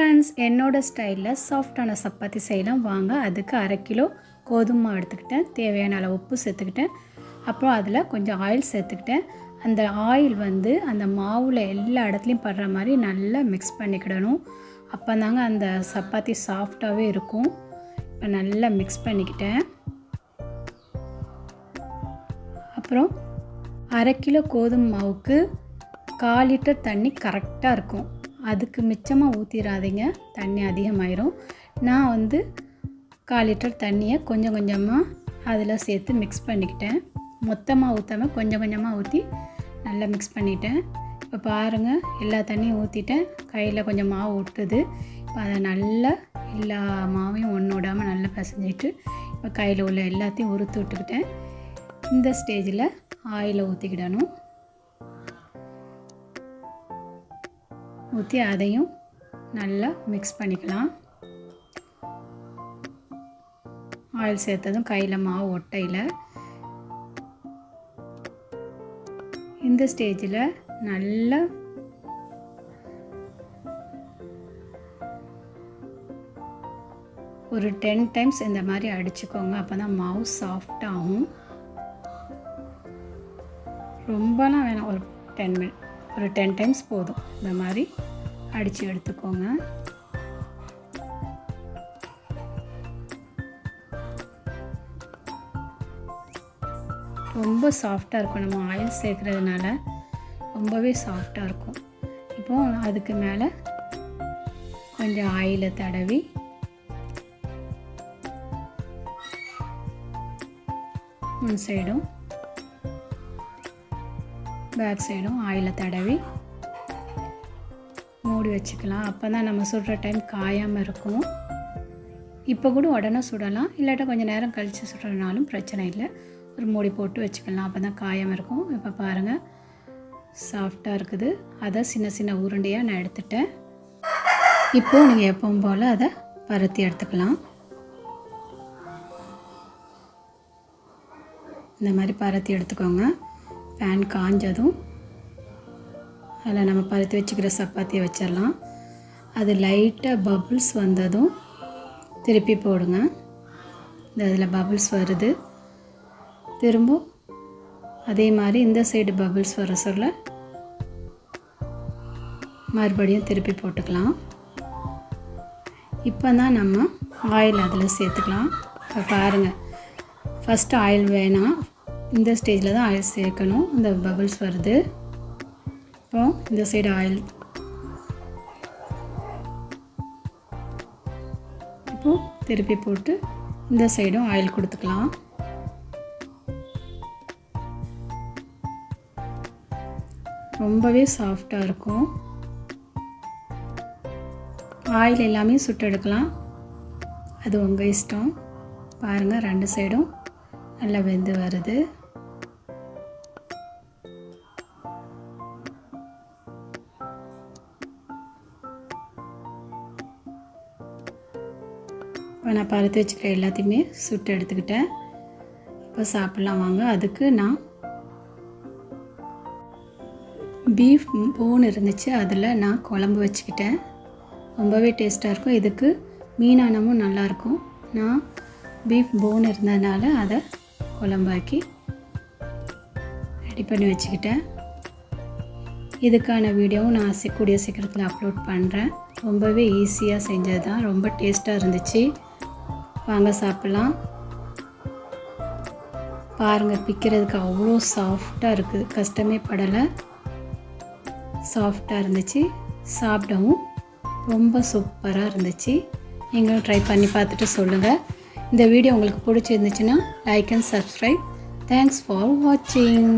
Friends என்னோடய ஸ்டைலில் சாஃப்டான சப்பாத்தி செய்யலாம். வாங்க அதுக்கு அரை கிலோ கோதுமை எடுத்துக்கிட்டேன். தேவையான அளவு உப்பு சேர்த்துக்கிட்டேன். அப்புறம் அதில் கொஞ்சம் ஆயில் சேர்த்துக்கிட்டேன். அந்த ஆயில் வந்து அந்த மாவில் எல்லா இடத்துலையும் படுற மாதிரி நல்லா மிக்ஸ் பண்ணிக்கிடணும். அப்போ தாங்க அந்த சப்பாத்தி சாஃப்டாகவே இருக்கும். இப்போ நல்லா மிக்ஸ் பண்ணிக்கிட்டேன். அப்புறம் அரை கிலோ கோதுமை மாவுக்கு கால் லிட்டர் தண்ணி கரெக்டாக இருக்கும். அதுக்கு மிச்சமாக ஊற்றிடாதீங்க தண்ணி அதிகமாயிரும். நான் வந்து கால் லிட்டர் தண்ணியை கொஞ்சம் கொஞ்சமாக அதில் சேர்த்து மிக்ஸ் பண்ணிக்கிட்டேன். மொத்தமாக ஊற்றாமல் கொஞ்சம் கொஞ்சமாக ஊற்றி நல்லா மிக்ஸ் பண்ணிட்டேன். இப்போ பாருங்கள் எல்லா தண்ணியும் ஊற்றிட்டேன் கையில் கொஞ்சம் மாவு விட்டுது இப்போ அதை நல்லா எல்லா மாவையும் ஒன்று விடாமல் நல்லா பிசைஞ்சிட்டு இப்போ கையில் உள்ள எல்லாத்தையும் உறுத்து விட்டுக்கிட்டேன். இந்த ஸ்டேஜில் ஆயிலை ஊற்றிக்கிடணும் ஊற்றி அதையும் நல்லா மிக்ஸ் பண்ணிக்கலாம். ஆயில் சேர்த்ததும் கையில் மாவு ஒட்டையில். இந்த ஸ்டேஜில் நல்லா ஒரு டென் டைம்ஸ் இந்த மாதிரி அடிச்சுக்கோங்க. அப்போ தான் மாவு சாஃப்டாகும் ரொம்பலாம் வேணாம். ஒரு டென் மினிட் ஒரு டென் டைம்ஸ் போதும். இந்த மாதிரி அடித்து எடுத்துக்கோங்க. ரொம்ப சாஃப்டாக இருக்கும். நம்ம ஆயில் சேர்க்குறதுனால ரொம்பவே சாஃப்டாக இருக்கும். இப்போது அதுக்கு மேலே கொஞ்சம் ஆயிலை தடவி முன் சைடும் பேக் சைடும் ஆயிலை தடவி மூடி வச்சுக்கலாம். அப்போ தான் நம்ம சுடுற டைம் காயாமல் இருக்கும் இப்போ கூட உடனே சுடலாம். இல்லாட்டா கொஞ்சம் நேரம் கழித்து சுடுறதுனாலும் பிரச்சனை இல்லை. ஒரு மூடி போட்டு வச்சுக்கலாம். அப்போ தான் காயாமல் இருக்கும். இப்போ பாருங்கள் சாஃப்டாக இருக்குது. அதை சின்ன சின்ன உருண்டையாக நான் எடுத்துட்டேன். இப்போது நீங்கள் எப்பவும் போல் அதை பருத்தி எடுத்துக்கலாம். இந்த மாதிரி பருத்தி எடுத்துக்கோங்க. பேன் காஞ்சதும் அதில் நம்ம பருத்தி வச்சுக்கிற சப்பாத்தியை வச்சிடலாம். அது லைட்டாக பபுள்ஸ் வந்ததும் திருப்பி போடுங்க. இந்த இதில் பபுள்ஸ் வருது. திரும்ப அதே மாதிரி இந்த சைடு பபுள்ஸ் வர சொல்ல மறுபடியும் திருப்பி போட்டுக்கலாம். இப்போ தான் நம்ம ஆயில் அதில் சேர்த்துக்கலாம். இப்போ பாருங்கள் ஃபஸ்ட்டு ஆயில் வேணாம். இந்த ஸ்டேஜில் தான் ஆயில் சேர்க்கணும். இந்த பபுள்ஸ் வருது. அப்புறம் இந்த சைடு ஆயில் இப்போது திருப்பி போட்டு இந்த சைடும் ஆயில் கொடுத்துக்கலாம். ரொம்பவே சாஃப்டாக இருக்கும். ஆயில் எல்லாமே சுட்டு எடுக்கலாம். அது உங்கள் இஷ்டம். பாருங்கள் ரெண்டு சைடும் நல்லா வெந்து வருது. இப்போ நான் பருத்து வச்சுக்கிற எல்லாத்தையுமே சுட்டு எடுத்துக்கிட்டேன். இப்போ சாப்பிட்லாம் வாங்க அதுக்கு நான் பீஃப் போன் இருந்துச்சு அதில் நான் குழம்பு வச்சுக்கிட்டேன். ரொம்பவே டேஸ்ட்டாக இருக்கும். இதுக்கு மீனானமும் நல்லாயிருக்கும் நான் பீஃப் போன் இருந்ததுனால அதை குழம்பாக்கி ரெடி பண்ணி வச்சுக்கிட்டேன். இதுக்கான வீடியோவும் நான் கூடிய சீக்கிரத்தில் அப்லோட் பண்ணுறேன் ரொம்பவே ஈஸியாக செஞ்சது தான் ரொம்ப டேஸ்ட்டாக இருந்துச்சு. வாங்க சாப்பிட்லாம். பாருங்கள் பிக்கிறதுக்கு அவ்வளோ சாஃப்டாக இருக்குது கஷ்டமே படலை. சாஃப்டாக இருந்துச்சு. சாப்பிடவும் ரொம்ப சூப்பராக இருந்துச்சு. நீங்களும் ட்ரை பண்ணி பார்த்துட்டு சொல்லுங்கள் இந்த வீடியோ உங்களுக்கு பிடிச்சிருந்துச்சுன்னா like and subscribe thanks for வாட்சிங்